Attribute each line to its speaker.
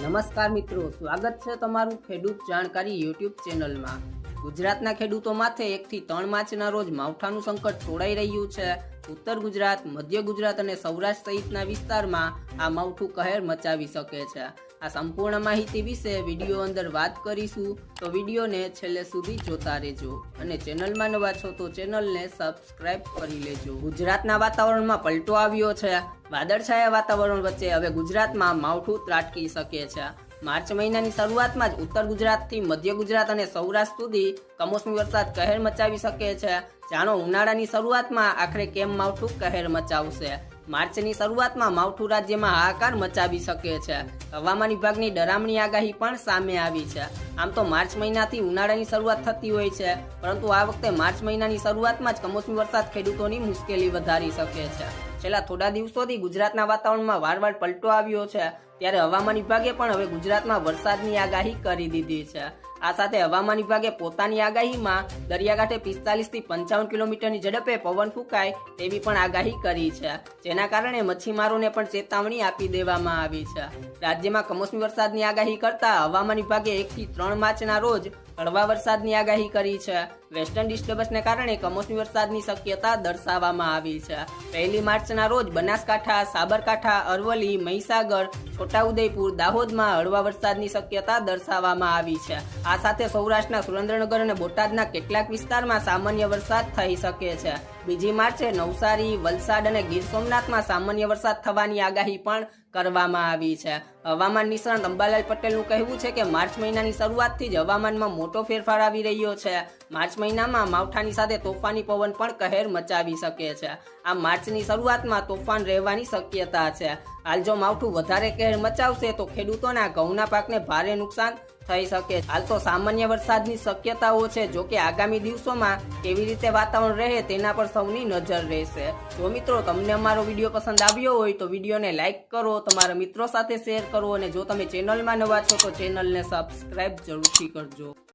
Speaker 1: નમસ્કાર મિત્રો, સ્વાગત છે તમારું ખેડૂત જાણકારી યુટ્યુબ ચેનલમાં. ગુજરાતના ખેડૂતો માથે એકથી ત્રણ માર્ચના રોજ માવઠાનું સંકટ છોડાઈ રહ્યું છે. ઉત્તર ગુજરાત, મધ્ય ગુજરાત અને સૌરાષ્ટ્ર સહિતના વિસ્તારમાં આ માવઠું કહેર મચાવી શકે છે. આ સંપૂર્ણ માહિતી વિશે વીડિયો અંદર વાત કરીશું. તો વિડીયોને છેલ્લે સુધી જોતા રહેજો અને ચેનલમાં નવા છો તો ચેનલને સબસ્ક્રાઇબ કરી લેજો. ગુજરાતના વાતાવરણમાં પલટો આવ્યો છે. વાદળછાયા વાતાવરણ વચ્ચે હવે ગુજરાતમાં માવઠું ત્રાટકી શકે છે. માર્ચ મહિનાની શરૂઆતમાં જ ઉત્તર ગુજરાતથી મધ્ય ગુજરાત અને સૌરાષ્ટ્ર સુધી કમોસમી વરસાદ કહેર મચાવી શકે છે. જાણો ઉનાળાની શરૂઆતમાં આખરે કેમ માવઠું કહેર મચાવશે? માર્ચની શરૂઆતમાં માવઠું રાજ્યમાં હાહાકાર મચાવી શકે છે. હવામાન વિભાગની ડરામણી આગાહી પણ સામે આવી છે. આમ તો માર્ચ મહિનાથી ઉનાળાની શરૂઆત થતી હોય છે, પરંતુ આ વખતે માર્ચ મહિનાની શરૂઆતમાં જ કમોસમી વરસાદ ખેડૂતોની મુશ્કેલી વધારી શકે છે. છેલ્લા થોડા દિવસોથી ગુજરાતના વાતાવરણમાં વારવાર પલટો આવ્યો છે. ત્યારે હવામાન વિભાગે પણ હવે ગુજરાતમાં વરસાદની આગાહી કરી દીધી છે. આ સાથે હવામાન વિભાગે પોતાની આગાહીમાં દરિયાકાંઠે પિસ્તાલીસથી પંચાવન કિલોમીટરની ઝડપે પવન ફૂંકાય તેવી પણ આગાહી કરી છે. જેના કારણે મચ્છીમારોને પણ ચેતવણી આપી દેવામાં આવી છે. રાજ્યમાં કમોસમી વરસાદની આગાહી કરતા હવામાન વિભાગે એક થી ત્રણ માર્ચના રોજ હળવા વરસાદની આગાહી કરી છે. વેસ્ટર્ન ડિસ્ટર્બન્સને કારણે કમોસમી વરસાદની શક્યતા દર્શાવવામાં આવી છે. પહેલી માર્ચના રોજ બનાસકાંઠા, સાબરકાંઠા, અરવલ્લી, મહીસાગર છોટાઉદેપુર દાહોદમાં હળવા વરસાદની શક્યતા દર્શાવવામાં આવી છે. આ સાથે સૌરાષ્ટ્રના સુરેન્દ્રનગર અને બોટાદના કેટલાક વિસ્તારમાં સામાન્ય વરસાદ થઈ શકે છે. બીજી માર્ચે નવસારી, વલસાડ અને ગીર સોમનાથમાં સામાન્ય વરસાદ થવાની આગાહી પણ કરવામાં આવી છે. હવામાન નિષ્ણાંત અંબાલાલ પટેલનું કહેવું છે કે માર્ચ મહિનાની શરૂઆતથી જ હવામાનમાં મોટો ફેરફાર આવી રહ્યો છે. માર્ચ મહિનામાં માવઠાની સાથે તોફાની પવન પણ કહેર મચાવી શકે છે. આ માર્ચની શરૂઆતમાં તોફાન રહેવાની શક્યતા છે. હાલ જો માવઠું વધારે કહેર મચાવશે તો ખેડૂતોના ઘઉંના પાકને ભારે નુકસાન થઈ શકે. હાલ તો સામાન્ય વરસાદની શક્યતાઓ છે. જો કે આગામી દિવસોમાં કેવી રીતે વાતાવરણ રહે તેના પર સૌની નજર રહેશે. જો મિત્રો તમને અમારો વીડિયો પસંદ આવ્યો હોય તો વિડીયોને લાઇક કરો, તમારા મિત્રો સાથે શેર કરો અને જો તમે ચેનલમાં નવા છો તો ચેનલને સબસ્ક્રાઇબ જરૂરથી કરજો.